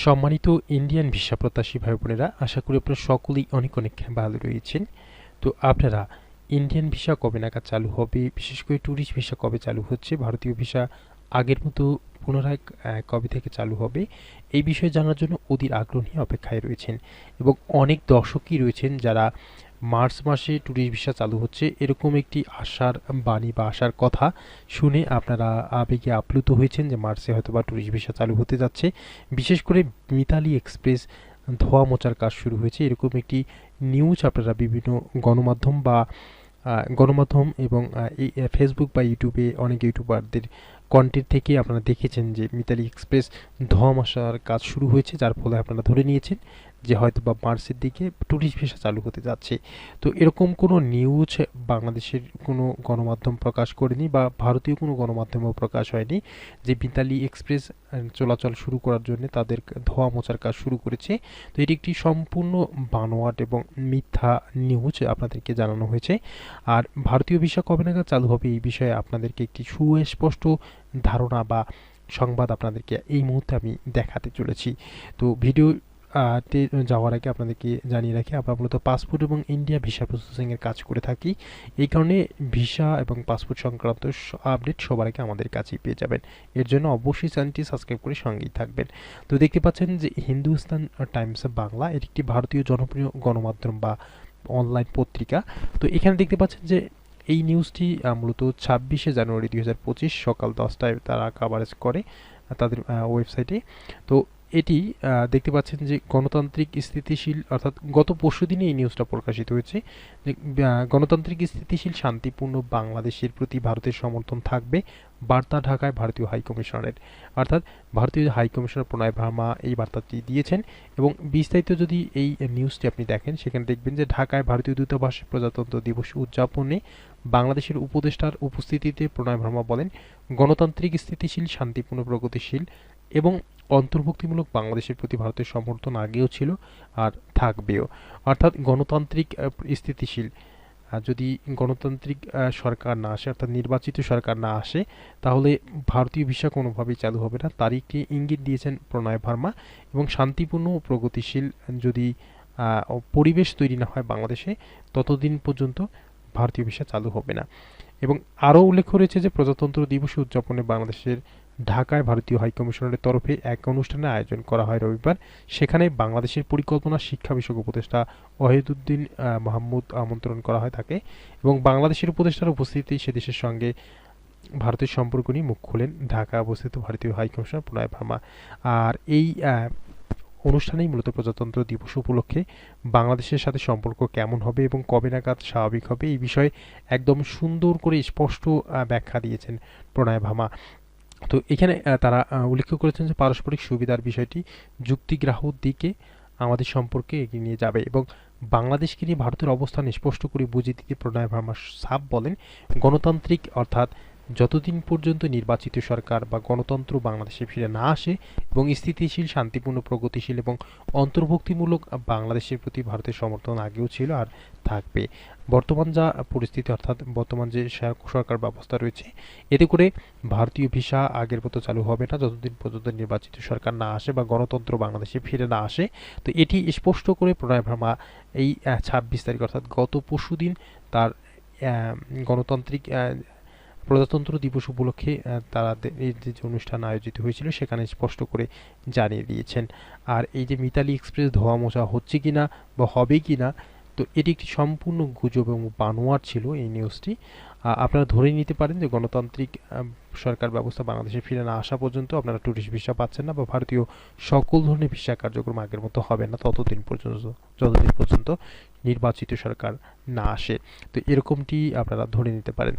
সম্মানিত Indian visa প্রত্যাশী ভাই বোনেরা, আশা করি আপনারা সকলেই অনেক অনেক ভালো রয়েছেন। তো আপনারা ইন্ডিয়ান ভিসা কবে নাগাদ চালু হবে? বিশেষ করে ট্যুরিস্ট ভিসা কবে চালু হচ্ছে? ভারতীয় ভিসা আগের মতো পুনরায় কবে থেকে চালু হবে? এই বিষয়ে জানার জন্য অধীর আগ্রহ নিয়ে অপেক্ষায় রয়েছেন। এবং অনেক দর্শকই রয়েছেন যারা মার্চ মাসে ট্যুরিস্ট ভিসা চালু হচ্ছে। এরকম একটি আশার বাণী বা আশার কথা শুনে আপনারা আবেগে আপ্লুত হয়েছেন যে মার্চে হয়তো বা ট্যুরিস্ট ভিসা চালু হতে যাচ্ছে। বিশেষ করে মিতালি এক্সপ্রেস ধোয়া মোচার কাজ শুরু হয়েছে। এরকম একটি নিউজ আপনারা বিভিন্ন গণমাধ্যম বা গণমাধ্যম এবং ফেসবুক বা ইউটিউবে অনেক ইউটিউবারদের কন্টেন্ট থেকে আপনারা দেখেছেন যে মিতালি এক্সপ্রেস ধোয়া মশার কাজ শুরু হয়েছে, যার ফলে আপনারা ধরে নিয়েছেন। যে হয়তো বা মার্চের দিকে ট্যুরিস্ট ভিসা চালু হতে যাচ্ছে। তো এরকম কোনো নিউজ বাংলাদেশের কোনো গণমাধ্যম প্রকাশ করেনি বা ভারতীয় কোনো গণমাধ্যমেও প্রকাশ হয়নি যে মিতালি এক্সপ্রেস চলাচল শুরু করার জন্য তাদের ধোয়া মোচার কাজ শুরু করেছে। তো এটি একটি সম্পূর্ণ বানোয়াট এবং মিথ্যা নিউজ আপনাদেরকে জানানো হয়েছে। আর ভারতীয় ভিসা কবে নাগাদ চালু হবে এই বিষয়ে আপনাদেরকে একটি সুস্পষ্ট ধারণা বা সংবাদ আপনাদেরকে এই মুহূর্তে আমি দেখাতে চলেছি। তো ভিডিও যাওয়ার আগে আপনাদেরকে জানিয়ে রাখি, আমরা মূলত পাসপোর্ট এবং ইন্ডিয়া ভিসা প্রসেসিংয়ের কাজ করে থাকি। এই কারণে ভিসা এবং পাসপোর্ট সংক্রান্ত আপডেট সবার আগে আমাদের কাছেই পেয়ে যাবেন। এর জন্য অবশ্যই চ্যানেলটি সাবস্ক্রাইব করে সঙ্গেই থাকবেন। তো দেখতে পাচ্ছেন যে হিন্দুস্তান টাইমস বাংলা, এটি একটি ভারতীয় জনপ্রিয় গণমাধ্যম বা অনলাইন পত্রিকা। তো এখানে দেখতে পাচ্ছেন যে এই নিউজটি মূলত ছাব্বিশে জানুয়ারি দুই হাজার পঁচিশ সকাল দশটায় তারা কাভারেজ করে তাদের ওয়েবসাইটে তো এটি দেখতে পাচ্ছেন যে গণতান্ত্রিক স্থিতিশীল, অর্থাৎ গত পরশু দিনে এই নিউজটা প্রকাশিত হয়েছে যে গণতান্ত্রিক স্থিতিশীল, শান্তিপূর্ণ বাংলাদেশের প্রতি ভারতের সমর্থন থাকবে বার্তা ঢাকায় ভারতীয় হাইকমিশনারের অর্থাৎ ভারতীয় হাইকমিশনার প্রণয় ভার্মা এই বার্তাটি দিয়েছেন এবং বিস্তারিত যদি এই নিউজটি আপনি দেখেন, সেখানে দেখবেন যে ঢাকায় ভারতীয় দূতাবাসে প্রজাতন্ত্র দিবস উদযাপনে বাংলাদেশের উপদেষ্টার উপস্থিতিতে প্রণয় ভার্মা বলেন, গণতান্ত্রিক স্থিতিশীল, শান্তিপূর্ণ, প্রগতিশীল এবং অন্তর্ভুক্তিমূলক বাংলাদেশের প্রতি ভারতের সমর্থন আগেও ছিল আর থাকবেও। অর্থাৎ গণতান্ত্রিক স্থিতিশীল। যদি গণতান্ত্রিক সরকার না আসে, অর্থাৎ নির্বাচিত সরকার না আসে, তাহলে ভারতীয় ভিসা কোনোভাবেই চালু হবে না। একটি ইঙ্গিত দিয়েছেন প্রণয় ভার্মা এবং শান্তিপূর্ণ ও প্রগতিশীল যদি পরিবেশ তৈরি না হয় বাংলাদেশে, ততদিন পর্যন্ত ভারতীয় ভিসা চালু হবে না। এবং আরও উল্লেখ রয়েছে যে প্রজাতন্ত্র দিবস উদযাপনে বাংলাদেশের ঢাকায় ভারতীয় হাইকমিশনারের তরফে এক অনুষ্ঠানের আয়োজন করা হয় রবিবার। সেখানে বাংলাদেশের পরিকল্পনা শিক্ষা বিষয়ক উপদেষ্টা ওয়াহিদুদ্দিন মাহমুদ আমন্ত্রণ করা হয় তাকে এবং বাংলাদেশের উপদেষ্টার উপস্থিতি সে দেশের সঙ্গে ভারতের সম্পর্ক নিয়ে মুখ খোলেন ঢাকা অবস্থিত ভারতীয় হাইকমিশনার প্রণয় ভার্মা। আর এই অনুষ্ঠানেই মূলত প্রজাতন্ত্র দিবস উপলক্ষে বাংলাদেশের সাথে সম্পর্ক কেমন হবে এবং কবে নাগাদ স্বাভাবিক হবে এই বিষয়ে একদম সুন্দর করে স্পষ্ট ব্যাখ্যা দিয়েছেন প্রণয় ভার্মা। তো এখানে তারা উল্লেখ করেছেন যে পারস্পরিক সুবিধার বিষয়টি যুক্তিগ্রাহক দিকে আমাদের সম্পর্কে এগিয়ে নিয়ে যাবে এবং বাংলাদেশকে নিয়ে ভারতের অবস্থান স্পষ্ট করে বুঝিয়ে দিতে প্রণয় ভার্মা সাপ বলেন, গণতান্ত্রিক অর্থাৎ যতদিন পর্যন্ত নির্বাচিত সরকার বা গণতন্ত্র বাংলাদেশে ফিরে না আসে এবং স্থিতিশীল, শান্তিপূর্ণ, প্রগতিশীল এবং অন্তর্ভুক্তিমূলক বাংলাদেশের প্রতি ভারতের সমর্থন আগেও ছিল আর থাকবে। বর্তমান যা পরিস্থিতি অর্থাৎ বর্তমান যে সরকার ব্যবস্থা রয়েছে, এতে করে ভারতীয় ভিসা আগের মতো চালু হবে না। যতদিন পর্যন্ত নির্বাচিত সরকার না আসে বা গণতন্ত্র বাংলাদেশে ফিরে না আসে, তো এটি স্পষ্ট করে প্রণয় ভার্মা এই ছাব্বিশ তারিখ অর্থাৎ গত পরশু দিন তার গণতান্ত্রিক প্রজাতন্ত্র দিবস উপলক্ষে তারা এই যে যে অনুষ্ঠান আয়োজিত হয়েছিল সেখানে স্পষ্ট করে জানিয়ে দিয়েছেন। আর এই যে মিতালি এক্সপ্রেস ধোয়া মোছা হচ্ছে কি না বা হবে কি না, তো এটি একটি সম্পূর্ণ গুজব এবং বানোয়ার ছিল এই নিউজটি। আপনারা ধরে নিতে পারেন যে গণতান্ত্রিক সরকার ব্যবস্থা বাংলাদেশে ফিরে না আসা পর্যন্ত আপনারা ট্যুরিস্ট ভিসা পাচ্ছেন না বা ভারতীয় সকল ধরনের ভিসা কার্যক্রম আগের মতো হবে না, ততদিন পর্যন্ত, যতদিন পর্যন্ত নির্বাচিত সরকার না আসে। তো এরকমটি আপনারা ধরে নিতে পারেন।